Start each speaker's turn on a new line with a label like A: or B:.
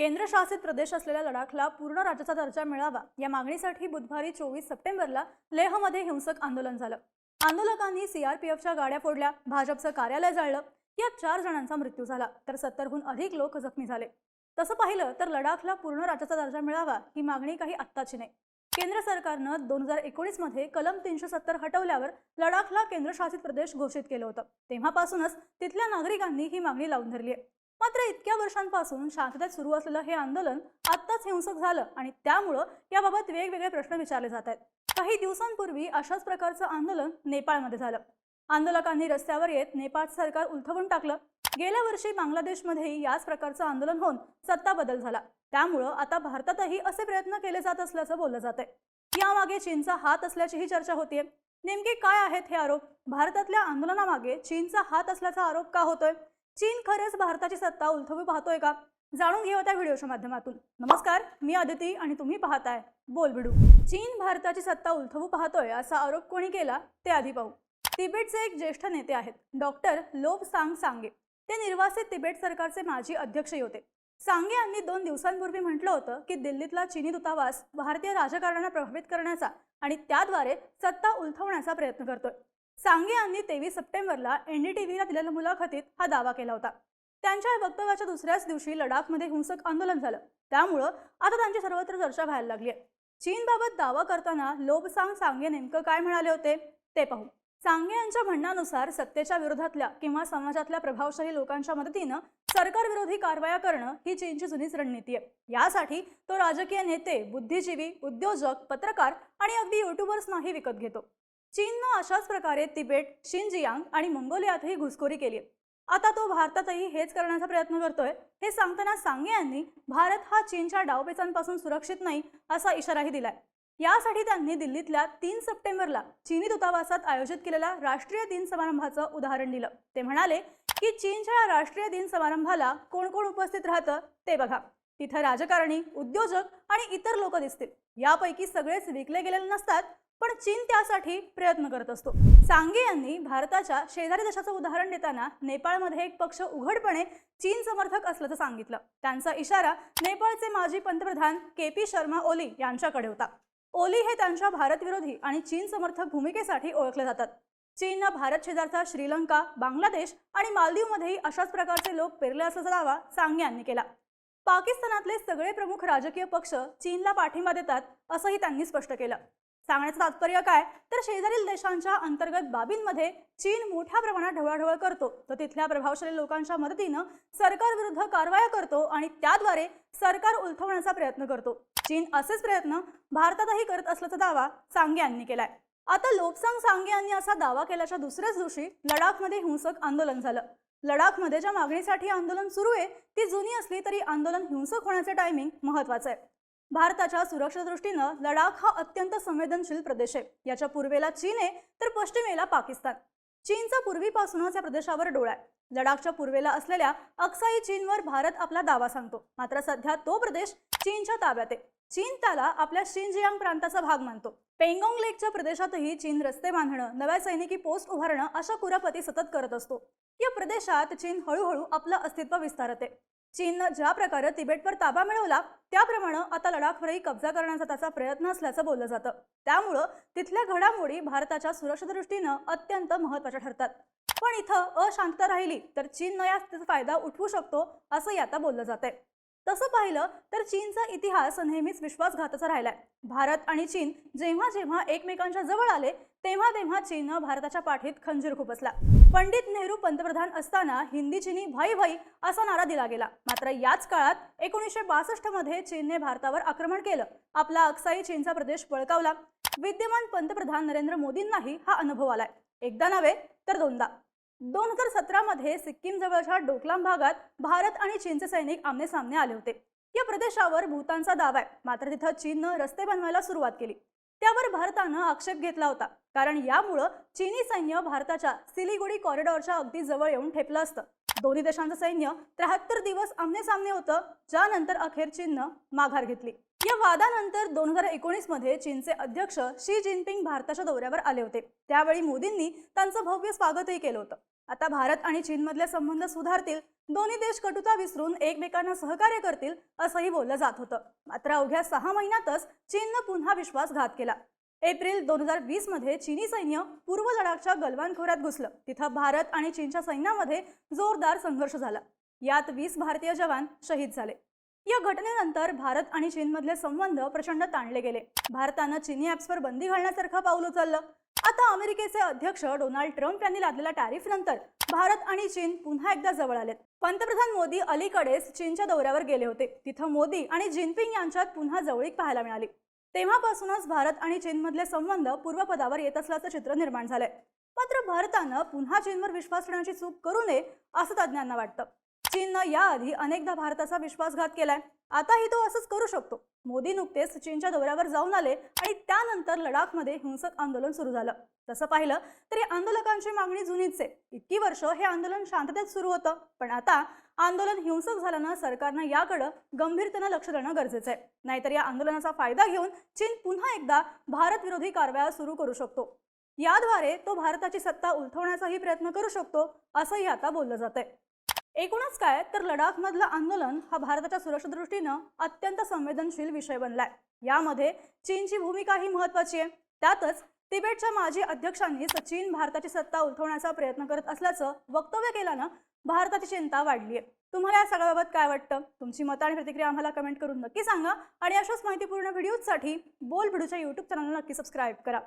A: केंद्रशासित प्रदेश असलेल्या लडाखला पूर्ण राज्याचा दर्जा मिळावा या मागणीसाठी बुधवारी चोवीस सप्टेंबरला लेहमध्ये हिंसक आंदोलन झालं. आंदोलकांनी सीआरपीएफच्या गाड्या फोडल्या भाजपचं कार्यालय जाळलं यात चार जणांचा मृत्यू झाला तर सत्तरहून अधिक लोक जखमी झाले. तसं पाहिलं तर लडाखला पूर्ण राज्याचा दर्जा मिळावा ही मागणी काही आत्ताची नाही. केंद्र सरकारनं दोन हजार एकोणीसमध्ये कलम तीनशे सत्तर हटवल्यावर लडाखला केंद्रशासित प्रदेश घोषित केलं होतं. तेव्हापासूनच तिथल्या नागरिकांनी ही मागणी लावून धरली आहे. मात्र इतक्या वर्षांपासून शांततेत सुरू असलेलं हे आंदोलन आत्ताच हिंसक झालं आणि त्यामुळं याबाबत वेगवेगळे प्रश्न विचारले जात आहेत. काही दिवसांपूर्वी अशाच प्रकारचं आंदोलन नेपाळमध्ये झालं. आंदोलकांनी रस्त्यावर येत नेपाळचं सरकार उलथवून टाकलं. गेल्या वर्षी बांगलादेशमध्येही याच प्रकारचं आंदोलन होऊन सत्ता बदल झाला. त्यामुळं आता भारतातही असे प्रयत्न केले जात असल्याचं बोललं जातंय. यामागे चीनचा हात असल्याचीही चर्चा होतीये. नेमके काय आहेत हे आरोप? भारतातल्या आंदोलनामागे चीनचा हात असल्याचा आरोप का होतोय? चीन खरंच भारताची सत्ता उलथवी पाहतोय का? जाणून घेऊ त्या व्हिडिओच्या माध्यमातून. नमस्कार मी आदिती आणि तुम्ही पाहताय बोल बिडू चीन भारताची सत्ता उलथवू पाहतोय असा आरोप कोणी केला? ते आधी पाहू. तिबेटचे एक ज्येष्ठ नेते आहेत डॉक्टर लोब सांग सांगे. ते निर्वासित तिबेट सरकारचे माजी अध्यक्षही होते. सांगे यांनी दोन दिवसांपूर्वी म्हटलं होतं की दिल्लीतला चीनी दूतावास भारतीय राजकारणाला प्रभावित करण्याचा आणि त्याद्वारे सत्ता उलथवण्याचा प्रयत्न करतोय. सांगे यांनी तेवीस सप्टेंबरला एनडीटीव्हीला दिलेल्या मुलाखतीत हा दावा केला होता. त्यांच्या वक्तव्याच्या दुसऱ्याच दिवशी लडाखमध्ये हिंसक आंदोलन झालं. त्यामुळं आता त्यांची सर्वत्र चर्चा व्हायला लागली आहे. चीनबाबत दावा करताना लोबसांग सांगे नेमकं काय म्हणाले होते ते पाहू. सांगे यांच्या म्हणण्यानुसार सत्तेच्या विरोधातल्या किंवा समाजातल्या प्रभावशाली लोकांच्या मदतीनं सरकारविरोधी कारवाया करणं ही चीनची जुनीच रणनीती आहे. यासाठी तो राजकीय नेते बुद्धिजीवी उद्योजक पत्रकार आणि अगदी युट्यूबर्सनाही विकत घेतो. चीननं अशाच प्रकारे तिबेट शिनजियांग आणि मंगोलियातही घुसखोरी केली आहे. आता तो भारतातही हेच करण्याचा प्रयत्न करतोय. हे सांगताना सांगे यांनी भारत हा चीनच्या डावपेचांपासून सुरक्षित नाही असा इशाराही दिलाय. यासाठी त्यांनी दिल्लीतल्या तीन सप्टेंबरला चीनी दूतावासात आयोजित केलेल्या राष्ट्रीय दिन समारंभाचं उदाहरण दिलं. ते म्हणाले की चीनच्या या राष्ट्रीय दिन समारंभाला कोण कोण उपस्थित राहतं ते बघा. तिथं राजकारणी उद्योजक आणि इतर लोक दिसतील. यापैकी सगळेच विकले गेलेले नसतात पण चीन त्यासाठी प्रयत्न करत असतो. सांगे यांनी भारताच्या शेजारी देशाचं उदाहरण देताना नेपाळमध्ये एक पक्ष उघडपणे चीन समर्थक असल्याचं सांगितलं. त्यांचा इशारा नेपाळचे माजी पंतप्रधान के पी शर्मा ओली यांच्याकडे होता. ओली हे त्यांच्या भारतविरोधी आणि चीन समर्थक भूमिकेसाठी ओळखले जातात. चीननं भारत शेजारचा श्रीलंका बांगलादेश आणि मालदीवमध्येही अशाच प्रकारचे लोक पेरले असल्याचा दावा सांगे यांनी केला. पाकिस्तानातले सगळे प्रमुख राजकीय पक्ष चीनला पाठिंबा देतात असंही त्यांनी स्पष्ट केलं. सांगण्याचं तात्पर्य काय? तर शेजारील देशांच्या अंतर्गत बाबींमध्ये चीन मोठ्या प्रमाणात ढवळाढवळ करतो. तर तिथल्या प्रभावशाली लोकांच्या मदतीनं सरकारविरुद्ध कारवाया करतो आणि त्याद्वारे सरकार उलथवण्याचा प्रयत्न करतो. चीन असेच प्रयत्न भारतातही करत असल्याचा दावा सांगे यांनी केलाय. आता लोकसंग सांगे यांनी असा दावा केल्याच्या दुसऱ्याच दिवशी लडाखमध्ये हिंसक आंदोलन झालं. लडाखमध्ये ज्या मागणीसाठी आंदोलन सुरू आहे ती जुनी असली तरी आंदोलन हिंसक होण्याचे टायमिंग महत्वाचं आहे. भारताच्या सुरक्षा दृष्टीनं लडाख हा अत्यंत संवेदनशील प्रदेश आहे. याच्या पूर्वेला चीन आहे तर पश्चिमेला पाकिस्तान. चीनचा पूर्वीपासूनच या प्रदेशावर डोळा आहे. लडाखच्या पूर्वेला असलेल्या अक्साई चीनवर भारत आपला दावा सांगतो. मात्र सध्या तो प्रदेश चीनच्या ताब्यात आहे. चीन त्याला आपल्या शिनजियांग प्रांताचा भाग मानतो. पेंगोंग लेकच्या प्रदेशातही चीन रस्ते बांधणं नव्या सैनिकी पोस्ट उभारणं अशा कुरापती सतत करत असतो. या प्रदेशात चीन हळूहळू आपलं अस्तित्व विस्तारते चीननं ज्या प्रकारे तिबेटवर ताबा मिळवला त्याप्रमाणे आता लडाखवरही कब्जा करण्याचा त्याचा प्रयत्न असल्याचं बोललं जातं. त्यामुळं तिथल्या घडामोडी भारताच्या सुरक्षा दृष्टीनं अत्यंत महत्त्वाच्या ठरतात. पण इथं अशांतता राहिली तर चीननं या फायदा उठवू शकतो असंही आता बोललं जात आहे तसं पाहिलं तर चीनचा इतिहास नेहमीच विश्वासघाताचा राहिलाय. भारत आणि चीन जेव्हा जेव्हा एकमेकांच्या जवळ आले तेव्हा तेव्हा चीननं भारताच्या पाठीत खंजीर खुपसला पंडित नेहरू पंतप्रधान असताना हिंदी चिनी भाई भाई असा नारा दिला गेला. मात्र याच काळात एकोणीसशे बासष्टमध्ये चीनने भारतावर आक्रमण केलं. आपला अक्साई चीनचा प्रदेश बळकावला. विद्यमान पंतप्रधान नरेंद्र मोदींनाही हा अनुभव आलाय. एकदा नव्हे तर दोनदा. दोन हजार सतरामध्ये सिक्कीम जवळच्या डोकलाम भागात भारत आणि चीनचे सैनिक आमने सामने आले होते. या प्रदेशावर भूतानचा दावा आहे. मात्र तिथं चीननं रस्ते बनवायला सुरुवात केली. त्यावर भारतानं आक्षेप घेतला होता. कारण यामुळं चीनी सैन्य भारताच्या सिलिगुडी कॉरिडॉरच्या अगदी जवळ येऊन ठेपलं असतं. दोन्ही देशांचं सैन्य त्र्याहत्तर दिवस आमने सामने होतं. ज्यानंतर अखेर चीननं माघार घेतली. या वादानंतर दोन हजार एकोणीसमध्ये चीनचे अध्यक्ष शी जिनपिंग भारताच्या दौऱ्यावर आले होते. त्यावेळी मोदींनी त्यांचं भव्य स्वागतही केलं होतं. आता भारत आणि चीनमधले संबंध सुधारतील दोन्ही देश कटुता विसरून एकमेकांना सहकार्य करतील असंही बोललं जात होतं. मात्र अवघ्या सहा महिन्यातच चीननं पुन्हा विश्वासघात केला. एप्रिल दोन हजार वीसमध्ये चीनी सैन्य पूर्व लडाखच्या गलवान खोऱ्यात घुसलं. तिथं भारत आणि चीनच्या सैन्यामध्ये जोरदार संघर्ष झाला. यात वीस भारतीय जवान शहीद झाले. या घटनेनंतर भारत आणि चीनमधले संबंध प्रचंड ताणले गेले. भारतानं चीनी ॲप्सवर बंदी घालण्यासारखं पाऊल उचललं. आता अमेरिकेचे अध्यक्ष डोनाल्ड ट्रम्प यांनी लादलेल्या टॅरिफ नंतर भारत आणि चीन पुन्हा एकदा जवळ आलेत. पंतप्रधान मोदी अलीकडेच चीनच्या दौऱ्यावर गेले होते. तिथं मोदी आणि जिनपिंग यांच्यात पुन्हा जवळीक पाहायला मिळाली. तेव्हापासूनच भारत आणि चीनमधले संबंध पूर्वपदावर येत असल्याचं चित्र निर्माण झालंय. मात्र भारतानं पुन्हा चीनवर विश्वास ठेवण्याची चूक करू नये असं तज्ज्ञांना वाटतं. चीननं याआधी अनेकदा भारताचा विश्वासघात केलाय. आताही तो असंच करू शकतो. मोदी नुकतेच चीनच्या दौऱ्यावर जाऊन आले आणि त्यानंतर लडाखमध्ये हिंसक आंदोलन सुरू झालं. तसं पाहिलं तरी आंदोलकांची मागणी जुनीच आहे इतकी वर्ष हे आंदोलन शांततेत सुरू होतं. पण आता आंदोलन हिंसक झाल्यानं सरकारनं याकडं गंभीरतेनं लक्ष देणं गरजेचं आहे नाहीतर या आंदोलनाचा फायदा घेऊन चीन पुन्हा एकदा भारत विरोधी कारवाया सुरू करू शकतो. याद्वारे तो भारताची सत्ता उलथवण्याचाही प्रयत्न करू शकतो असंही आता बोललं जात आहे एकूणच काय तर लडाखमधलं आंदोलन हा भारताच्या सुरक्षा दृष्टीनं अत्यंत संवेदनशील विषय बनलाय. यामध्ये चीनची भूमिकाही महत्वाची आहे. त्यातच तिबेटच्या माजी अध्यक्षांनीच चीन भारताची सत्ता उलथवण्याचा प्रयत्न करत असल्याचं वक्तव्य केल्यानं भारताची चिंता वाढली आहे. तुम्हाला या सगळ्याबाबत काय वाटतं? तुमची मतं आणि प्रतिक्रिया आम्हाला कमेंट करून नक्की सांगा. आणि अशाच माहितीपूर्ण व्हिडिओजसाठी बोल भिडूच्या यूट्यूब चॅनलला नक्की सबस्क्राईब करा.